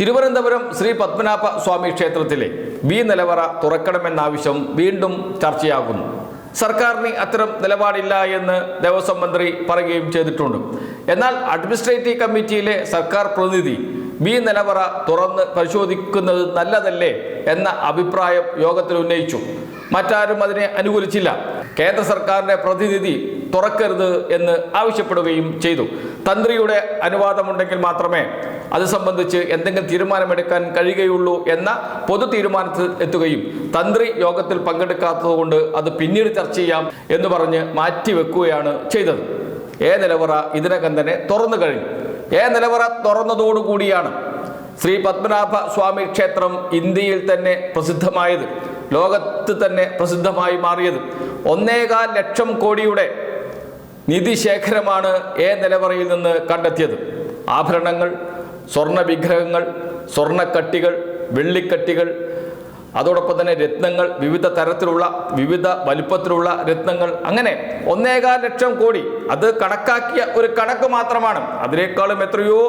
തിരുവനന്തപുരം ശ്രീ പത്മനാഭ സ്വാമി ക്ഷേത്രത്തിലെ ബി നിലവറ തുറക്കണമെന്നാവശ്യം വീണ്ടും ചർച്ചയാകുന്നു. സർക്കാരിന് അത്തരം നിലപാടില്ല എന്ന് ദേവസ്വം മന്ത്രി പറയുകയും ചെയ്തിട്ടുണ്ട്. എന്നാൽ അഡ്മിനിസ്ട്രേറ്റീവ് കമ്മിറ്റിയിലെ സർക്കാർ പ്രതിനിധി ബി നിലവറ തുറന്ന് പരിശോധിക്കുന്നത് നല്ലതല്ലേ എന്ന അഭിപ്രായം യോഗത്തിൽ ഉന്നയിച്ചു. മറ്റാരും അതിനെ അനുകൂലിച്ചില്ല. കേന്ദ്ര സർക്കാരിന്റെ പ്രതിനിധി തുറക്കരുത് എന്ന് ആവശ്യപ്പെടുകയും ചെയ്തു. തന്ത്രിയുടെ അനുവാദമുണ്ടെങ്കിൽ മാത്രമേ അത് സംബന്ധിച്ച് എന്തെങ്കിലും തീരുമാനമെടുക്കാൻ കഴിയുകയുള്ളൂ എന്ന പൊതു തീരുമാനത്തിൽ എത്തുകയും തന്ത്രി യോഗത്തിൽ പങ്കെടുക്കാത്തതുകൊണ്ട് അത് പിന്നീട് ചർച്ച ചെയ്യാം എന്ന് പറഞ്ഞ് മാറ്റിവെക്കുകയാണ് ചെയ്തത്. ഏ നിലവറ ഇതിനകം തന്നെ തുറന്നു കഴിഞ്ഞു. ഏ നിലവറ തുറന്നതോടുകൂടിയാണ് ശ്രീ പത്മനാഭ സ്വാമി ക്ഷേത്രം ഇന്ത്യയിൽ തന്നെ പ്രസിദ്ധമായത്. ലോകത്ത് തന്നെ പ്രസിദ്ധമായി മാറിയത്. ഒന്നേകാൽ ലക്ഷം കോടിയുടെ നിധിശേഖരമാണ് എ നിലവറയിൽ നിന്ന് കണ്ടെത്തിയത്. ആഭരണങ്ങൾ സ്വർണ വിഗ്രഹങ്ങൾ സ്വർണക്കട്ടികൾ വെള്ളിക്കട്ടികൾ അതോടൊപ്പം തന്നെ രത്നങ്ങൾ വിവിധ തരത്തിലുള്ള വിവിധ വലിപ്പത്തിലുള്ള രത്നങ്ങൾ അങ്ങനെ ഒന്നേകാൽ ലക്ഷം കോടി. അത് കണക്കാക്കിയ ഒരു കണക്ക് മാത്രമാണ്. അതിനേക്കാളും എത്രയോ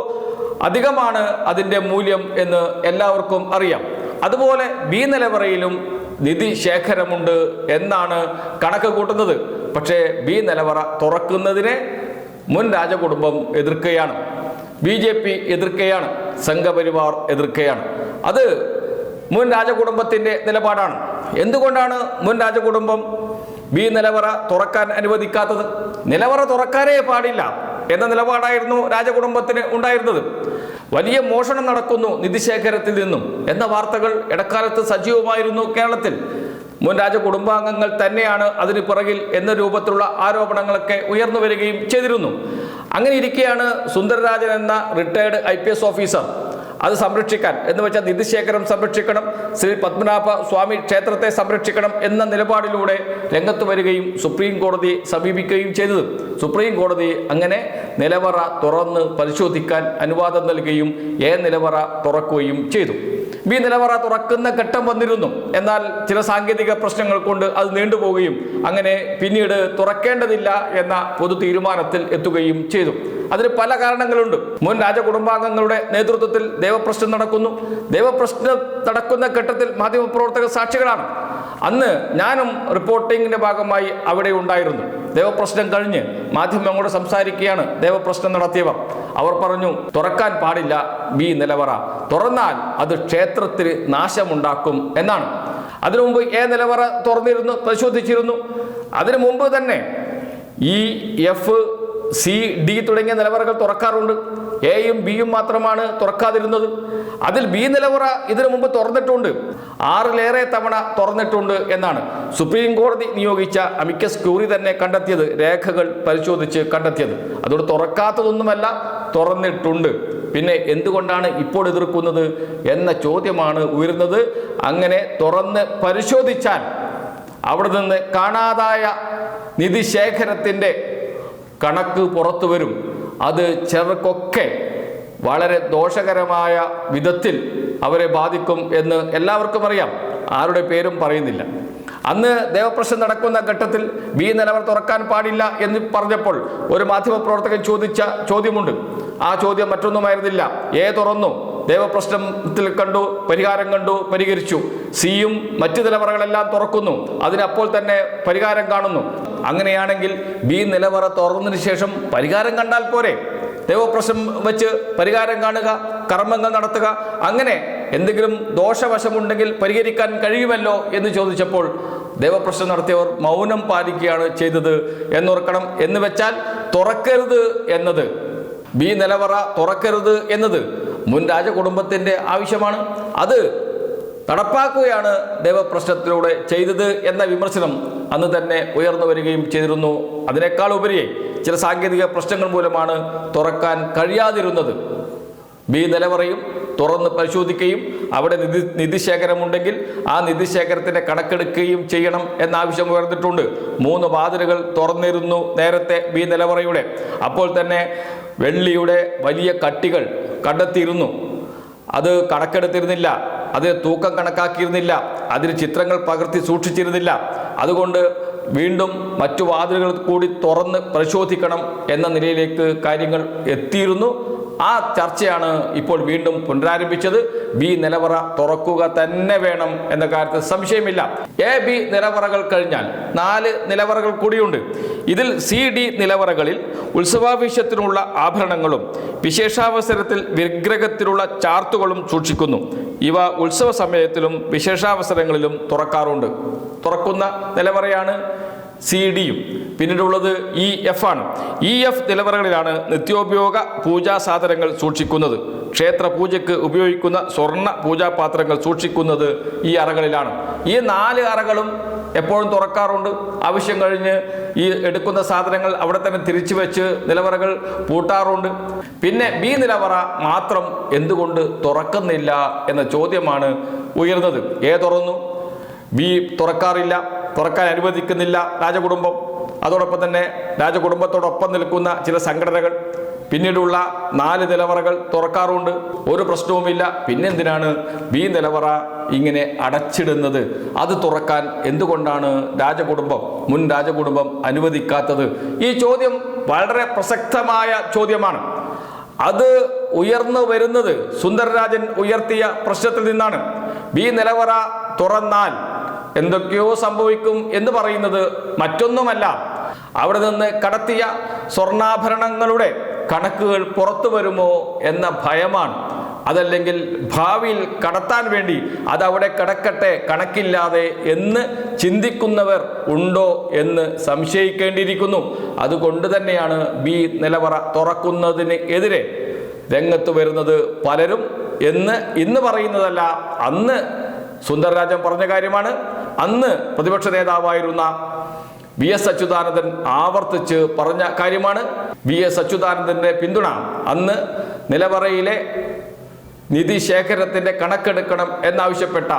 അധികമാണ് അതിന്റെ മൂല്യം എന്ന് എല്ലാവർക്കും അറിയാം. അതുപോലെ ബി നിലവറയിലും നിധി ശേഖരമുണ്ട് എന്നാണ് കണക്ക് കൂട്ടുന്നത്. പക്ഷേ ബി നിലവറ തുറക്കുന്നതിനെ മുൻ രാജകുടുംബം എതിർക്കുകയാണ്. ബി ജെ പി എതിർക്കുകയാണ്. സംഘപരിവാർ എതിർക്കുകയാണ്. അത് മുൻ രാജകുടുംബത്തിന്റെ നിലപാടാണ്. എന്തുകൊണ്ടാണ് മുൻ രാജകുടുംബം ബി നിലവറ തുറക്കാൻ അനുവദിക്കാത്തത്? നിലവറ തുറക്കാനേ പാടില്ല എന്ന നിലപാടായിരുന്നു രാജകുടുംബത്തിന് ഉണ്ടായിരുന്നത്. വലിയ മോഷണം നടക്കുന്നു നിധിശേഖരത്തിൽ നിന്നും എന്ന വാർത്തകൾ ഇടക്കാലത്ത് സജീവമായിരുന്നു കേരളത്തിൽ. മുൻ രാജകുടുംബാംഗങ്ങൾ തന്നെയാണ് അതിന് പിറകിൽ എന്ന രൂപത്തിലുള്ള ആരോപണങ്ങളൊക്കെ ഉയർന്നു വരികയും ചെയ്തിരുന്നു. അങ്ങനെ ഇരിക്കെയാണ് സുന്ദരരാജൻ എന്ന റിട്ടയർഡ് ഐ ഓഫീസർ അത് സംരക്ഷിക്കാൻ എന്ന് വെച്ചാൽ നിധിശേഖരം സംരക്ഷിക്കണം ശ്രീ പത്മനാഭ സ്വാമി ക്ഷേത്രത്തെ സംരക്ഷിക്കണം എന്ന നിലപാടിലൂടെ രംഗത്ത് വരികയും സുപ്രീം കോടതിയെ സമീപിക്കുകയും ചെയ്തത്. സുപ്രീം കോടതി അങ്ങനെ നിലവറ തുറന്ന് പരിശോധിക്കാൻ അനുവാദം നൽകുകയും എ നിലവറ തുറക്കുകയും ചെയ്തു. ബി നിലവറ തുറക്കുന്ന ഘട്ടം വന്നിരുന്നു. എന്നാൽ ചില സാങ്കേതിക പ്രശ്നങ്ങൾ കൊണ്ട് അത് നീണ്ടുപോവുകയും അങ്ങനെ പിന്നീട് തുറക്കേണ്ടതില്ല എന്ന പൊതു തീരുമാനത്തിൽ എത്തുകയും ചെയ്തു. അതിന് പല കാരണങ്ങളുണ്ട്. മുൻ രാജകുടുംബാംഗങ്ങളുടെ നേതൃത്വത്തിൽ ദേവപ്രശ്നം നടക്കുന്നു. ദേവപ്രശ്നം നടക്കുന്ന ഘട്ടത്തിൽ മാധ്യമപ്രവർത്തകർ സാക്ഷികളാണ്. അന്ന് ഞാനും റിപ്പോർട്ടിങ്ങിന്റെ ഭാഗമായി അവിടെ ഉണ്ടായിരുന്നു. ദേവപ്രശ്നം കഴിഞ്ഞ് മാധ്യമങ്ങളോട് സംസാരിക്കുകയാണ്. ദേവപ്രശ്നം നടത്തിയവർ അവർ പറഞ്ഞു തുറക്കാൻ പാടില്ല ബി നിലവറ. തുറന്നാൽ അത് ക്ഷേത്രത്തിന് നാശമുണ്ടാക്കും എന്നാണ്. അതിനു മുമ്പ് എ നിലവറ തുറന്നിരുന്നു പരിശോധിച്ചിരുന്നു. അതിനു മുമ്പ് തന്നെ ഇ എഫ് സി ഡി തുടങ്ങിയ നിലവറകൾ തുറക്കാറുണ്ട്. എയും ബിയും മാത്രമാണ് തുറക്കാതിരുന്നത്. അതിൽ ബി നിലവറ ഇതിനു മുമ്പ് തുറന്നിട്ടുണ്ട്. ആറിലേറെ തവണ തുറന്നിട്ടുണ്ട് എന്നാണ് സുപ്രീം കോടതി നിയോഗിച്ച അമിക്കസ് ക്യൂറി തന്നെ കണ്ടെത്തിയത് രേഖകൾ പരിശോധിച്ച് കണ്ടെത്തിയത്. അതുകൊണ്ട് തുറക്കാത്തതൊന്നുമല്ല തുറന്നിട്ടുണ്ട്. പിന്നെ എന്തുകൊണ്ടാണ് ഇപ്പോൾ എതിർക്കുന്നത് എന്ന ചോദ്യമാണ് ഉയരുന്നത്. അങ്ങനെ തുറന്ന് പരിശോധിച്ചാൽ അവിടെ നിന്ന് കാണാതായ നിധിശേഖരത്തിന്റെ കണക്ക് പുറത്തു വരും. അത് ചിലർക്കൊക്കെ വളരെ ദോഷകരമായ വിധത്തിൽ അവരെ ബാധിക്കും എന്ന് എല്ലാവർക്കും അറിയാം. ആരുടെ പേരും പറയുന്നില്ല. അന്ന് ദേവപ്രശ്നം നടക്കുന്ന ഘട്ടത്തിൽ ബി നിലവർ തുറക്കാൻ പാടില്ല എന്ന് പറഞ്ഞപ്പോൾ ഒരു മാധ്യമപ്രവർത്തകൻ ചോദിച്ച ചോദ്യമുണ്ട്. ആ ചോദ്യം മറ്റൊന്നുമായിരുന്നില്ല. ഏ തുറന്നു. ദേവപ്രശ്നത്തിൽ കണ്ടു പരിഹാരം കണ്ടു പരിഹരിച്ചു. സിയും മറ്റു നിലവറകളെല്ലാം തുറക്കുന്നു. അതിനപ്പോൾ തന്നെ പരിഹാരം കാണുന്നു. അങ്ങനെയാണെങ്കിൽ ബി നിലവറ തുറന്നതിന് ശേഷം പരിഹാരം കണ്ടാൽ പോരെ. ദേവപ്രശ്നം വെച്ച് പരിഹാരം കാണുക കർമ്മങ്ങൾ നടത്തുക അങ്ങനെ എന്തെങ്കിലും ദോഷവശമുണ്ടെങ്കിൽ പരിഹരിക്കാൻ കഴിയുമല്ലോ എന്ന് ചോദിച്ചപ്പോൾ ദേവപ്രശ്നം നടത്തിയവർ മൗനം പാലിക്കുകയാണ് ചെയ്തത് എന്നോർക്കണം എന്ന് വെച്ചാൽ തുറക്കരുത് എന്നത്. ബി നിലവറ തുറക്കരുത് എന്നത് മുൻ രാജകുടുംബത്തിന്റെ ആവശ്യമാണ്. അത് നടപ്പാക്കുകയാണ് ദേവപ്രശ്നത്തിലൂടെ ചെയ്തത് എന്ന വിമർശനം അന്ന് തന്നെ ഉയർന്നു വരികയും ചെയ്തിരുന്നു. അതിനേക്കാൾ ഉപരിയെ ചില സാങ്കേതിക പ്രശ്നങ്ങൾ മൂലമാണ് തുറക്കാൻ കഴിയാതിരുന്നത്. ബി നിലവറയും തുറന്ന് പരിശോധിക്കുകയും അവിടെ നിധി നിധിശേഖരമുണ്ടെങ്കിൽ ആ നിധിശേഖരത്തിന്റെ കണക്കെടുക്കുകയും ചെയ്യണം എന്ന ആവശ്യം ഉയർന്നിട്ടുണ്ട്. മൂന്ന് വാതിലുകൾ തുറന്നിരുന്നു നേരത്തെ ബി നിലവറയുടെ. അപ്പോൾ തന്നെ വെള്ളിയുടെ വലിയ കട്ടികൾ കണ്ടെത്തിയിരുന്നു. അത് കണക്കെടുത്തിരുന്നില്ല. അതിന് തൂക്കം കണക്കാക്കിയിരുന്നില്ല. അതിന് ചിത്രങ്ങൾ പകർത്തി സൂക്ഷിച്ചിരുന്നില്ല. അതുകൊണ്ട് വീണ്ടും മറ്റു വാതിലുകൾ കൂടി തുറന്ന് പരിശോധിക്കണം എന്ന നിലയിലേക്ക് കാര്യങ്ങൾ എത്തിയിരുന്നു. ആ ചർച്ചയാണ് ഇപ്പോൾ വീണ്ടും പുനരാരംഭിച്ചത്. ബി നിലവറ തുറക്കുക തന്നെ വേണം എന്ന കാര്യത്തിൽ സംശയമില്ല. എ ബി നിലവറകൾ കഴിഞ്ഞാൽ നാല് നിലവറകൾ കൂടിയുണ്ട്. ഇതിൽ സി ഡി നിലവറകളിൽ ഉത്സവാവശ്യത്തിനുള്ള ആഭരണങ്ങളും വിശേഷാവസരത്തിൽ വിഗ്രഹത്തിലുള്ള ചാർത്തുകളും സൂക്ഷിക്കുന്നു. ഇവ ഉത്സവ സമയത്തിലും വിശേഷാവസരങ്ങളിലും തുറക്കാറുണ്ട്. തുറക്കുന്ന നിലവറയാണ് സി ഡിയും. പിന്നീടുള്ളത് ഇ എഫ് ആണ്. ഇ എഫ് നിലവറകളിലാണ് നിത്യോപയോഗ പൂജാ സാധനങ്ങൾ സൂക്ഷിക്കുന്നത്. ക്ഷേത്ര പൂജയ്ക്ക് ഉപയോഗിക്കുന്ന സ്വർണ പൂജാപാത്രങ്ങൾ സൂക്ഷിക്കുന്നത് ഈ അറകളിലാണ്. ഈ നാല് അറകളും എപ്പോഴും തുറക്കാറുണ്ട്. ആവശ്യം കഴിഞ്ഞ് ഈ എടുക്കുന്ന സാധനങ്ങൾ അവിടെ തന്നെ തിരിച്ചു വെച്ച് നിലവറകൾ പൂട്ടാറുണ്ട്. പിന്നെ ബി നിലവറ മാത്രം എന്തുകൊണ്ട് തുറക്കുന്നില്ല എന്ന ചോദ്യമാണ് ഉയർന്നത്. എ തുറന്നു ബി തുറക്കാറില്ല. തുറക്കാൻ അനുവദിക്കുന്നില്ല രാജകുടുംബം. അതോടൊപ്പം തന്നെ രാജകുടുംബത്തോടൊപ്പം നിൽക്കുന്ന ചില സംഘടനകൾ പിന്നീടുള്ള നാല് നിലവറകൾ തുറക്കാറുണ്ട്. ഒരു പ്രശ്നവുമില്ല. പിന്നെന്തിനാണ് ബി നിലവറ ഇങ്ങനെ അടച്ചിടുന്നത്? അത് തുറക്കാൻ എന്തുകൊണ്ടാണ് രാജകുടുംബം മുൻ രാജകുടുംബം അനുവദിക്കാത്തത്? ഈ ചോദ്യം വളരെ പ്രസക്തമായ ചോദ്യമാണ്. അത് ഉയർന്നു വരുന്നത് സുന്ദരരാജൻ ഉയർത്തിയ പ്രശ്നത്തിൽ നിന്നാണ്. ബി നിലവറ തുറന്നാൽ എന്തൊക്കെയോ സംഭവിക്കും എന്ന് പറയുന്നത് മറ്റൊന്നുമല്ല. അവിടെ നിന്ന് കടത്തിയ സ്വർണാഭരണങ്ങളുടെ കണക്കുകൾ പുറത്തു വരുമോ എന്ന ഭയമാണ്. അതല്ലെങ്കിൽ ഭാവിയിൽ കടത്താൻ വേണ്ടി അതവിടെ കിടക്കട്ടെ കണക്കില്ലാതെ എന്ന് ചിന്തിക്കുന്നവർ ഉണ്ടോ എന്ന് സംശയിക്കേണ്ടിയിരിക്കുന്നു. അതുകൊണ്ട് തന്നെയാണ് ബി നിലവറ തുറക്കുന്നതിന് എതിരെ രംഗത്ത് വരുന്നത് പലരും എന്ന് ഇന്ന് പറയുന്നതല്ല അന്ന് സുന്ദരരാജൻ പറഞ്ഞ കാര്യമാണ്. അന്ന് പ്രതിപക്ഷ നേതാവായിരുന്ന വി എസ് അച്യുതാനന്ദൻ ആവർത്തിച്ച് പറഞ്ഞ കാര്യമാണ്. വി എസ് അച്യുതാനന്ദന്റെ പിന്തുണ. അന്ന് നിലവറയിലെ നിധി ശേഖരത്തിന്റെ കണക്കെടുക്കണം എന്നാവശ്യപ്പെട്ട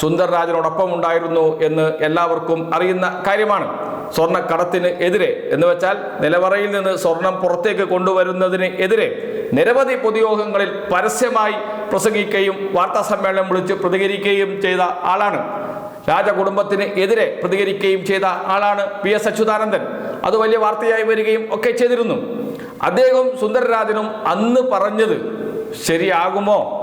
സുന്ദർരാജനോടൊപ്പം ഉണ്ടായിരുന്നു എന്ന് എല്ലാവർക്കും അറിയുന്ന കാര്യമാണ്. സ്വർണക്കടത്തിന് എതിരെ എന്ന് വെച്ചാൽ നിലവറയിൽ നിന്ന് സ്വർണം പുറത്തേക്ക് കൊണ്ടുവരുന്നതിന് എതിരെ നിരവധി പൊതുയോഗങ്ങളിൽ പരസ്യമായി പ്രസംഗിക്കുകയും വാർത്താ സമ്മേളനം വിളിച്ച് പ്രതികരിക്കുകയും ചെയ്ത ആളാണ്. രാജകുടുംബത്തിന് എതിരെ പ്രതികരിക്കുകയും ചെയ്ത ആളാണ് പി എസ് അച്യുതാനന്ദൻ. അത് വലിയ വാർത്തയായി വരികയും ഒക്കെ ചെയ്തിരുന്നു. അദ്ദേഹം സുന്ദരരാജനും അന്ന് പറഞ്ഞത് ശരിയാകുമോ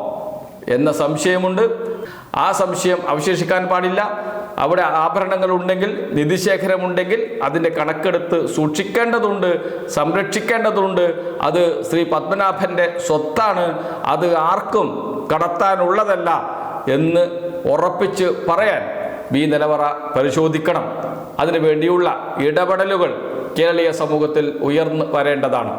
എന്ന സംശയമുണ്ട്. ആ സംശയം അവശേഷിക്കാൻ പാടില്ല. അവിടെ ആഭരണങ്ങൾ ഉണ്ടെങ്കിൽ നിധിശേഖരമുണ്ടെങ്കിൽ അതിന്റെ കണക്കെടുത്ത് സൂക്ഷിക്കേണ്ടതുണ്ട് സംരക്ഷിക്കേണ്ടതുണ്ട്. അത് ശ്രീ പത്മനാഭന്റെ സ്വത്താണ്. അത് ആർക്കും കടത്താനുള്ളതല്ല എന്ന് ഉറപ്പിച്ച് പറയാൻ ബി നിലവറ പരിശോധിക്കണം. അതിനുവേണ്ടിയുള്ള ഇടപെടലുകൾ കേരളീയ സമൂഹത്തിൽ ഉയർന്നു വരേണ്ടതാണ്.